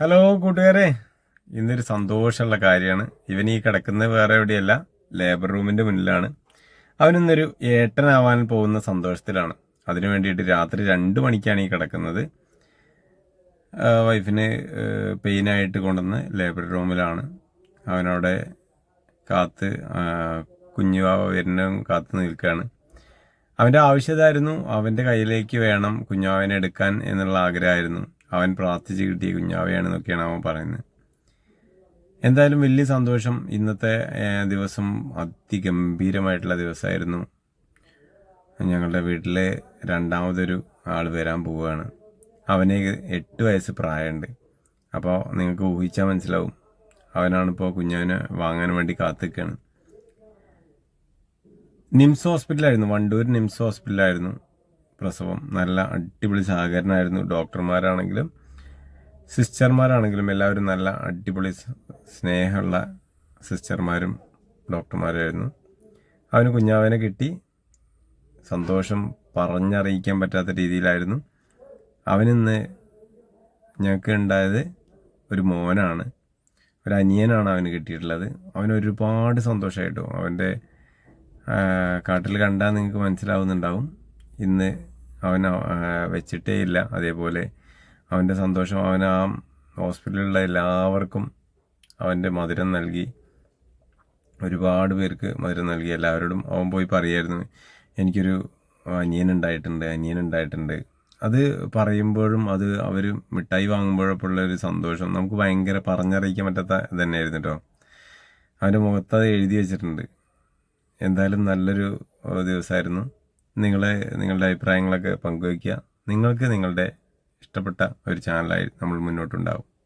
Hello കൂട്ടുകാരെ. ഇന്നൊരു സന്തോഷമുള്ള കാര്യമാണ്. ഇവൻ ഈ കിടക്കുന്നത് വേറെ എവിടെയല്ല ലേബർ റൂമിന്റെ മുന്നിലാണ്. അവനിന്നൊരു ഏട്ടനാവാൻ പോകുന്ന സന്തോഷത്തിലാണ്. അതിനു വേണ്ടിയിട്ട് രാത്രി രണ്ട് മണിക്കാണ് ഈ കിടക്കുന്നത്. വൈഫിന് പെയിനായിട്ട് കൊണ്ടുവന്ന് ലേബർ റൂമിലാണ് അവനവിടെ കാത്ത് കുഞ്ഞുവാവ വരുന്നതും കാത്തു നിൽക്കുകയാണ്. അവന്റെ ആവശ്യതായിരുന്നു അവന്റെ കയ്യിലേക്ക് വേണം കുഞ്ഞാവനെ എടുക്കാൻ എന്നുള്ള ആഗ്രഹമായിരുന്നു. അവൻ പ്രാർത്ഥിച്ച് കിട്ടിയ കുഞ്ഞാവയാണെന്നൊക്കെയാണ് അവൻ പറയുന്നത്. എന്തായാലും വലിയ സന്തോഷം ഇന്നത്തെ ദിവസം അതിഗംഭീരമായിട്ടുള്ള ദിവസമായിരുന്നു. ഞങ്ങളുടെ വീട്ടിലെ രണ്ടാമതൊരു ആൾ വരാൻ പോവുകയാണ്. അവന് എട്ട് വയസ്സ് പ്രായമുണ്ട്. അപ്പോൾ നിങ്ങൾക്ക് ഊഹിച്ചാൽ മനസ്സിലാവും. അവനാണിപ്പോൾ കുഞ്ഞാവിനെ വാങ്ങാൻ വേണ്ടി കാത്തിക്കുകയാണ് നിംസ് ഹോസ്പിറ്റലായിരുന്നു വണ്ടൂർ നിംസ് ഹോസ്പിറ്റലായിരുന്നു. പ്രസവം. നല്ല അടിപൊളി സഹകരണമായിരുന്നു ഡോക്ടർമാരാണെങ്കിലും സിസ്റ്റർമാരാണെങ്കിലും എല്ലാവരും നല്ല അടിപൊളി സ്നേഹമുള്ള സിസ്റ്റർമാരും ഡോക്ടർമാരായിരുന്നു. അവന് കുഞ്ഞാവനെ കിട്ടി. സന്തോഷം പറഞ്ഞറിയിക്കാൻ പറ്റാത്ത രീതിയിലായിരുന്നു. അവനിന്ന് ഞങ്ങൾക്ക് ഉണ്ടായത് ഒരു മോനാണ്. ഒരു അനിയനാണ് അവന് കിട്ടിയിട്ടുള്ളത്. അവൻ ഒരുപാട് സന്തോഷമായിട്ടു അവന്റെ കാട്ടിൽ കണ്ടാൽ നിങ്ങൾക്ക് മനസ്സിലാവുന്നുണ്ടാവും. ഇന്ന് അവൻ വെച്ചിട്ടേ ഇല്ല. അതേപോലെ അവന്റെ സന്തോഷം അവൻ ആ ഹോസ്പിറ്റലിലുള്ള എല്ലാവർക്കും അവന്റെ മധുരം നൽകി. ഒരുപാട് പേർക്ക് മധുരം നൽകി. എല്ലാവരോടും അവൻ പോയി പറയായിരുന്നു എനിക്കൊരു അനിയൻ ഉണ്ടായിട്ടുണ്ട് അനിയൻ ഉണ്ടായിട്ടുണ്ട്. അത് പറയുമ്പോഴും അത് അവർ മിഠായി വാങ്ങുമ്പോഴൊക്കെ ഉള്ള ഒരു സന്തോഷം. നമുക്ക് ഭയങ്കര പറഞ്ഞറിയിക്കാൻ പറ്റാത്ത തന്നെയായിരുന്നു കേട്ടോ. അവന്റെ മുഖത്ത് അത് എഴുതി വെച്ചിട്ടുണ്ട്. എന്തായാലും നല്ലൊരു ദിവസമായിരുന്നു. നിങ്ങളെ നിങ്ങളുടെ അഭിപ്രായങ്ങളൊക്കെ പങ്കുവയ്ക്കുക. നിങ്ങൾക്ക് നിങ്ങളുടെ ഇഷ്ടപ്പെട്ട ഒരു ചാനലായി നമ്മൾ മുന്നോട്ടുണ്ടാവും.